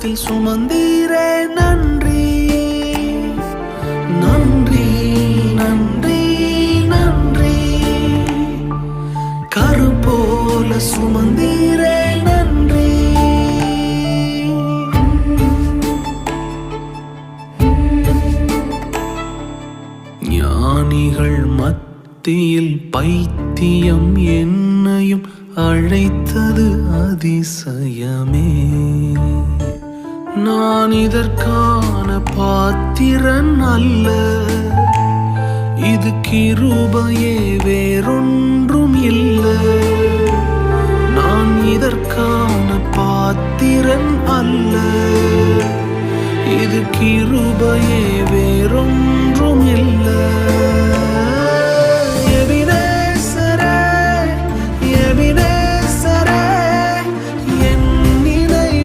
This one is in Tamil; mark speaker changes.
Speaker 1: கரத்தில் சுமந்தீரே நன்றி. நன்றி நன்றி நன்றி. கருப்போல போல சுமந்தீரே நன்றி. ஞானிகள் மத்தியில் பைத்தியம் என்னையும் அழைத்தது அதிசயமே. நான் இதற்கான பாத்திரன் அல்ல. இது கிருபையே வேறொன்றும் இல்லை. நான் இதற்கான பாத்திரன் அல்ல. இது கிருபையே வேறொன்றும்